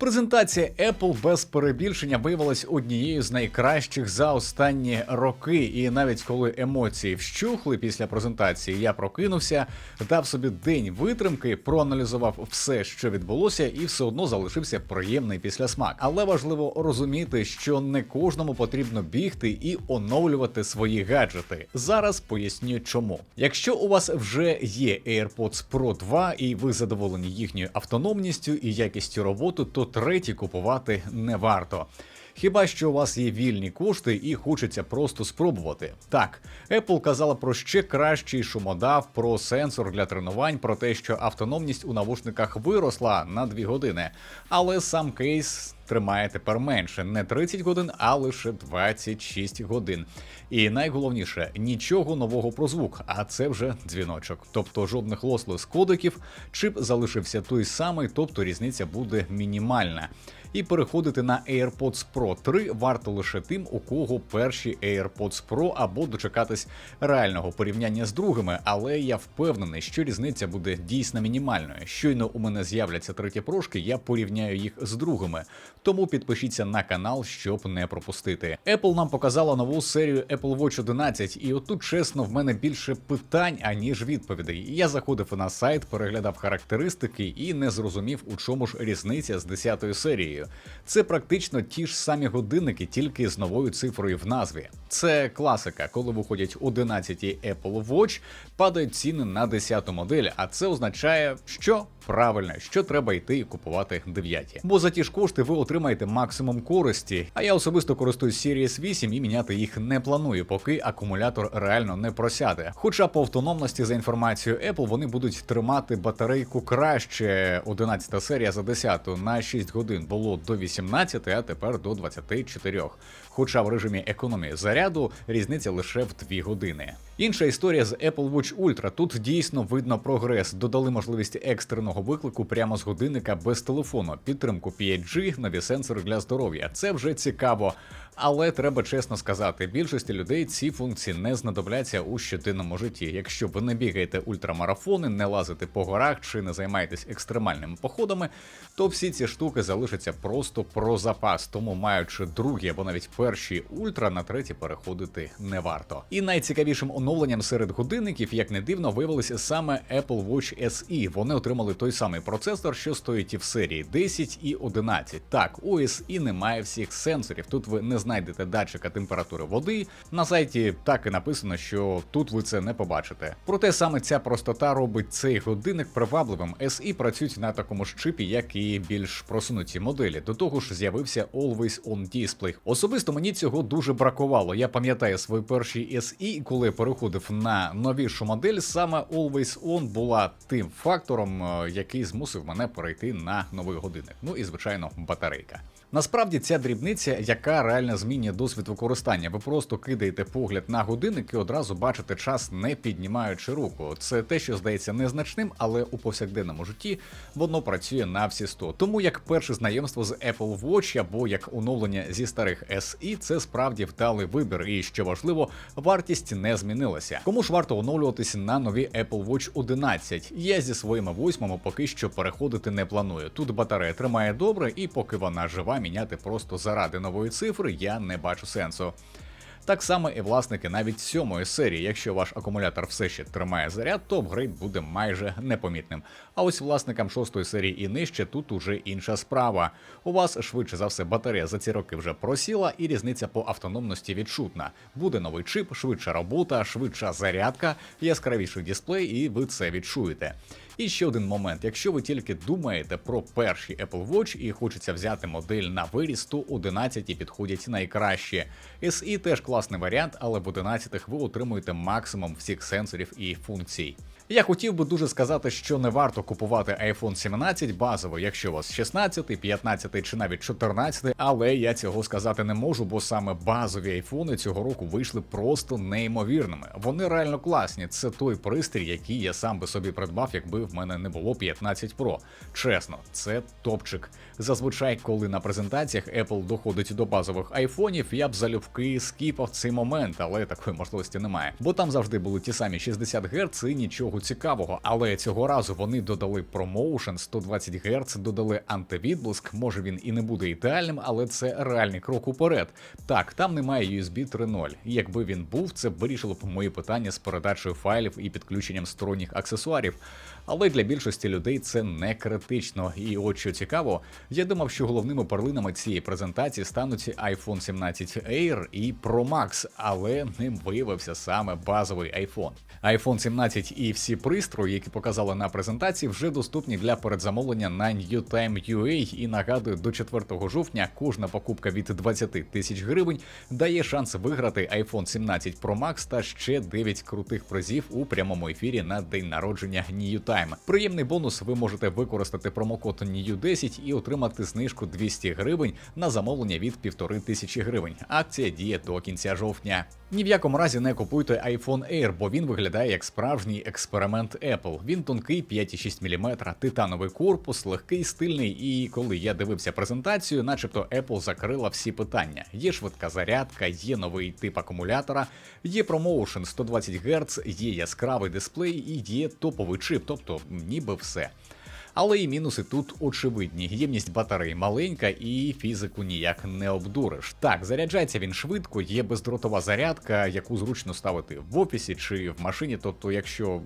Презентація Apple без перебільшення виявилась однією з найкращих за останні роки. І навіть коли емоції вщухли після презентації, я прокинувся, дав собі день витримки, проаналізував все, що відбулося, і все одно залишився приємний післясмак. Але важливо розуміти, що не кожному потрібно бігти і оновлювати свої гаджети. Зараз поясню, чому. Якщо у вас вже є AirPods Pro 2 і ви задоволені їхньою автономністю і якістю роботи, то третій купувати не варто. Хіба що у вас є вільні кошти і хочеться просто спробувати. Так, Apple казала про ще кращий шумодав, про сенсор для тренувань, про те, що автономність у навушниках виросла на 2 години. Але сам кейс тримає тепер менше, не 30 годин, а лише 26 годин. І найголовніше нічого нового про звук, а це вже дзвіночок. Тобто жодних лослес кодиків, чип залишився той самий, тобто різниця буде мінімальна. І переходити на AirPods Pro 3 варто лише тим, у кого перші AirPods Pro або дочекатись реального порівняння з другими, але я впевнений, що різниця буде дійсно мінімальною. Щойно у мене з'являться треті прошки, я порівняю їх з другими. Тому підпишіться на канал, щоб не пропустити. Apple нам показала нову серію Apple Watch 11, і отут, чесно, в мене більше питань, аніж відповідей. Я заходив на сайт, переглядав характеристики і не зрозумів, у чому ж різниця з 10 серією. Це практично ті ж самі годинники, тільки з новою цифрою в назві. Це класика, коли виходять 11 Apple Watch, падають ціни на 10 модель, а це означає, що правильно, що треба йти і купувати 9. Бо за ті ж кошти ви отримаєте максимум користі. А я особисто користуюсь Series 8 і міняти їх не планую, поки акумулятор реально не просяде. Хоча по автономності за інформацією Apple вони будуть тримати батарейку краще. 11 серія за 10 на 6 годин було до 18, а тепер до 24. Хоча в режимі економії заряду різниця лише в 2 години. Інша історія з Apple Watch Ultra. Тут дійсно видно прогрес. Додали можливість екстреного виклику прямо з годинника без телефону, підтримку 5G, нові сенсори для здоров'я. Це вже цікаво. Але треба чесно сказати, більшості людей ці функції не знадобляться у щоденному житті. Якщо ви не бігаєте ультрамарафони, не лазите по горах чи не займаєтесь екстремальними походами, то всі ці штуки залишаться просто про запас. Тому, маючи другі або навіть перші ультра, на треті переходити не варто. І найцікавішим оновленням серед годинників, як не дивно, виявилися саме Apple Watch SE. Вони отримали той самий процесор, що стоїть і в серії 10 і 11. Так, у SE немає всіх сенсорів. Тут ви не знайдете датчика температури води. На сайті так і написано, що тут ви це не побачите. Проте саме ця простота робить цей годинник привабливим. SE працюють на такому ж чипі, як і більш просунуті моделі. До того ж, з'явився Always On Display. Особисто мені цього дуже бракувало. Я пам'ятаю свої перші SE, коли переходив на новішу модель, саме Always On була тим фактором, е, який змусив мене перейти на новий годинник. Ну і звичайно, батарейка. Насправді ця дрібниця, яка реально змінює досвід використання. Ви просто кидаєте погляд на годинник і одразу бачите час, не піднімаючи руку. Це те, що здається незначним, але у повсякденному житті воно працює на всі 100. Тому як перше знайомство з Apple Watch або як оновлення зі старих SE, це справді вдалий вибір. І що важливо, вартість не змінилася. Кому ж варто оновлюватися на нові Apple Watch 11? Я зі своїми восьмими поки що переходити не планую. Тут батарея тримає добре, і поки вона жива, міняти просто заради нової цифри я не бачу сенсу. Так само і власники навіть сьомої серії. Якщо ваш акумулятор все ще тримає заряд, то апгрейд буде майже непомітним. А ось власникам шостої серії і нижче тут уже інша справа. У вас швидше за все батарея за ці роки вже просіла, і різниця по автономності відчутна. Буде новий чип, швидша робота, швидша зарядка, яскравіший дисплей, і ви це відчуєте. І ще один момент: якщо ви тільки думаєте про перший Apple Watch і хочеться взяти модель на виріс, то 11 підходять найкраще. SE теж класний варіант, але в 11 ви отримуєте максимум всіх сенсорів і функцій. Я хотів би дуже сказати, що не варто купувати iPhone 17 базово, якщо у вас 16, 15 чи навіть 14, але я цього сказати не можу, бо саме базові айфони цього року вийшли просто неймовірними. Вони реально класні. Це той пристрій, який я сам би собі придбав, якби в мене не було 15 Pro. Чесно, це топчик. Зазвичай, коли на презентаціях Apple доходить до базових айфонів, я б залюбки скіпав цей момент, але такої можливості немає. Бо там завжди були ті самі 60 Гц і нічого цікавого, але цього разу вони додали промоушен 120 Гц, додали антивідблиск. Може він і не буде ідеальним, але це реальний крок уперед. Так, там немає USB 3.0. Якби він був, це б вирішило б мої питання з передачею файлів і підключенням сторонніх аксесуарів. Але для більшості людей це не критично. І от що цікаво, я думав, що головними перлинами цієї презентації стануть iPhone 17 Air і Pro Max, але ним виявився саме базовий iPhone. iPhone 17 і всі пристрої, які показали на презентації, вже доступні для передзамовлення на NewTime.ua. І нагадую, до 4 жовтня кожна покупка від 20 тисяч гривень дає шанс виграти iPhone 17 Pro Max та ще 9 крутих призів у прямому ефірі на день народження NewTime. Приємний бонус ви можете використати промокод NEW10 і отримати знижку 200 гривень на замовлення від 1500 гривень. Акція діє до кінця жовтня. Ні в якому разі не купуйте iPhone Air, бо він виглядає як справжній експеримент Apple. Він тонкий 5,6 мм, титановий корпус, легкий, стильний. І коли я дивився презентацію, начебто Apple закрила всі питання. Є швидка зарядка, є новий тип акумулятора, є промоушен 120 Гц, є яскравий дисплей і є топовий чип, тобто ніби все. Але і мінуси тут очевидні. Ємність батареї маленька і фізику ніяк не обдуриш. Так, заряджається він швидко, є бездротова зарядка, яку зручно ставити в офісі чи в машині. Тобто, якщо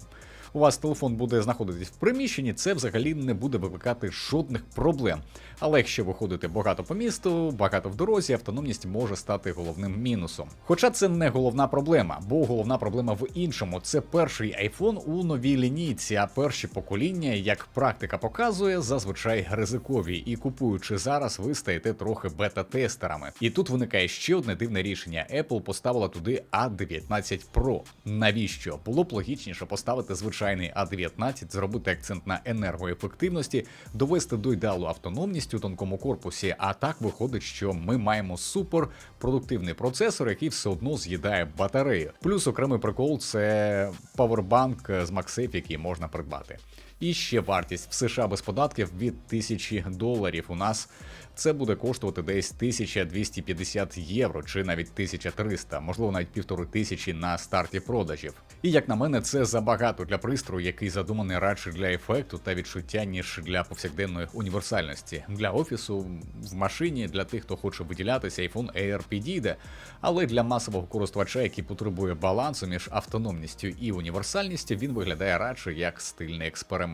у вас телефон буде знаходитись в приміщенні, це взагалі не буде викликати жодних проблем. Але якщо ви ходите багато по місту, багато в дорозі, автономність може стати головним мінусом. Хоча це не головна проблема, бо головна проблема в іншому. Це перший iPhone у новій лінійці, а перші покоління, як практика показує, зазвичай ризикові. І купуючи зараз, ви стаєте трохи бета-тестерами. І тут виникає ще одне дивне рішення. Apple поставила туди A19 Pro. Навіщо? Було б логічніше поставити звичайний A19, зробити акцент на енергоефективності, довести до ідеалу автономність у тонкому корпусі. А так виходить, що ми маємо супер продуктивний процесор, який все одно з'їдає батарею. Плюс окремий прикол це павербанк з MagSafe, який можна придбати. І ще вартість в США без податків від 1000 доларів. У нас це буде коштувати десь 1250 євро чи навіть 1300, можливо, навіть півтори тисячі на старті продажів. І як на мене, це забагато для пристрою, який задуманий радше для ефекту та відчуття, ніж для повсякденної універсальності. Для офісу в машині, для тих, хто хоче виділятися, iPhone Air підійде, але для масового користувача, який потребує балансу між автономністю і універсальністю, він виглядає радше як стильний експеримент.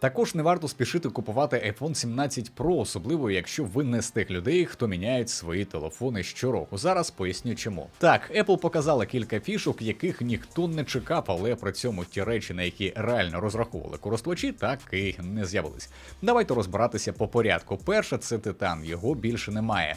Також не варто спішити купувати iPhone 17 Pro, особливо якщо ви не з тих людей, хто міняють свої телефони щороку. Зараз поясню чому. Так, Apple показала кілька фішок, яких ніхто не чекав, але при цьому ті речі, на які реально розраховували користувачі, так і не з'явились. Давайте розбиратися по порядку. Перше, це титан, його більше немає.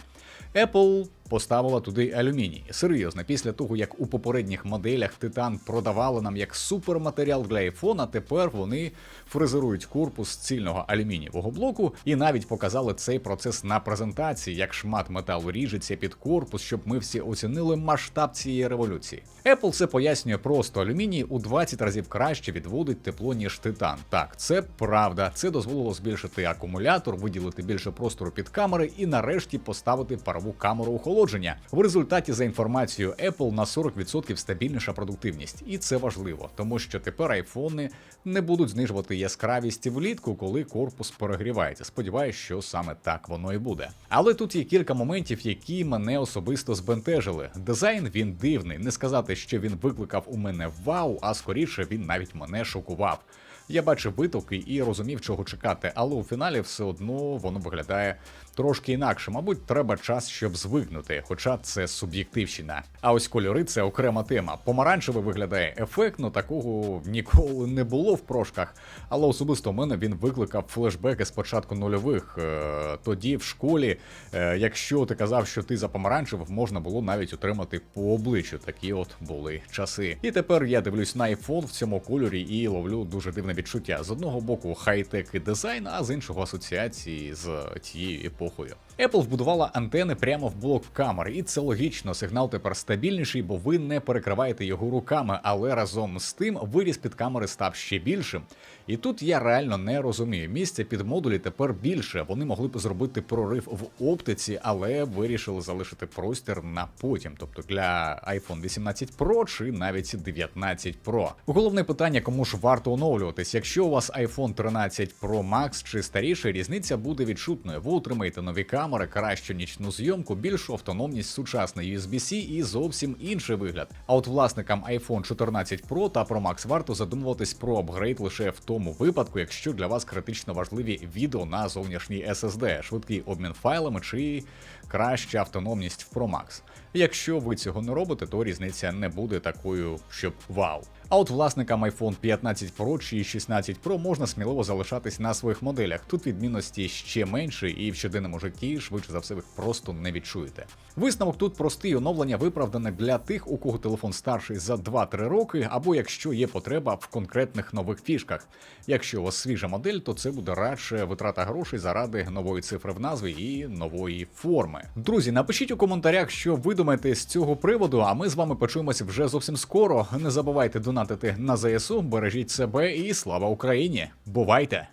Apple поставила туди алюміній. Серйозно, після того як у попередніх моделях Титан продавали нам як суперматеріал для iPhone, а тепер вони фрезерують корпус цільного алюмінієвого блоку і навіть показали цей процес на презентації, як шмат металу ріжеться під корпус, щоб ми всі оцінили масштаб цієї революції. Apple це пояснює просто алюміній у 20 разів краще відводить тепло, ніж титан. Так, це правда. Це дозволило збільшити акумулятор, виділити більше простору під камери і нарешті поставити парову камеру охолодження. В результаті, за інформацією Apple, на 40% стабільніша продуктивність, і це важливо, тому що тепер айфони не будуть знижувати яскравість влітку, коли корпус перегрівається. Сподіваюсь, що саме так воно і буде. Але тут є кілька моментів, які мене особисто збентежили. Дизайн він дивний. Не сказати, що він викликав у мене вау, а скоріше він навіть мене шокував. Я бачив витоки і розумів, чого чекати, але у фіналі все одно воно виглядає трошки інакше. Мабуть, треба час, щоб звикнути, хоча це суб'єктивщина. А ось кольори це окрема тема. Помаранчевий виглядає ефектно, такого ніколи не було в прошках. Але особисто у мене він викликав флешбеки з початку нульових. Е, Тоді в школі, е, якщо ти казав, що ти за помаранчевих, можна було навіть отримати по обличчю. Такі от були часи. І тепер я дивлюсь на iPhone в цьому кольорі і ловлю дуже дивне відчуття. З одного боку, хай-тек і дизайн, а з іншого асоціації з тією епохою. Apple вбудувала антени прямо в блок камер, і це логічно. Сигнал тепер стабільніший, бо ви не перекриваєте його руками, але разом з тим виріс під камери став ще більшим. І тут я реально не розумію. Місця під модулі тепер більше. Вони могли б зробити прорив в оптиці, але вирішили залишити простір на потім, тобто для iPhone 18 Pro чи навіть 19 Pro. Головне питання, кому ж варто оновлюватись. Якщо у вас iPhone 13 Pro Max чи старіше, різниця буде відчутною. Ви отримаєте нові камери, кращу нічну зйомку, більшу автономність, сучасний USB-C і зовсім інший вигляд. А от власникам iPhone 14 Pro та Pro Max варто задумуватись про апгрейд лише в тому випадку, якщо для вас критично важливі відео на зовнішній SSD, швидкий обмін файлами чи краща автономність в Pro Max. Якщо ви цього не робите, то різниця не буде такою, щоб вау. А от власникам iPhone 15 Pro чи 16 Pro можна сміливо залишатись на своїх моделях. Тут відмінності ще менше, і в щоденному житті швидше за все ви просто не відчуєте. Висновок тут простий оновлення виправдане для тих, у кого телефон старший за 2-3 роки, або якщо є потреба в конкретних нових фішках. Якщо у вас свіжа модель, то це буде радше витрата грошей заради нової цифри в назві і нової форми. Друзі, напишіть у коментарях, що ви думаєте з цього приводу. А ми з вами почуємося вже зовсім скоро. Не забувайте донатити на ЗСУ, бережіть себе і слава Україні! Бувайте!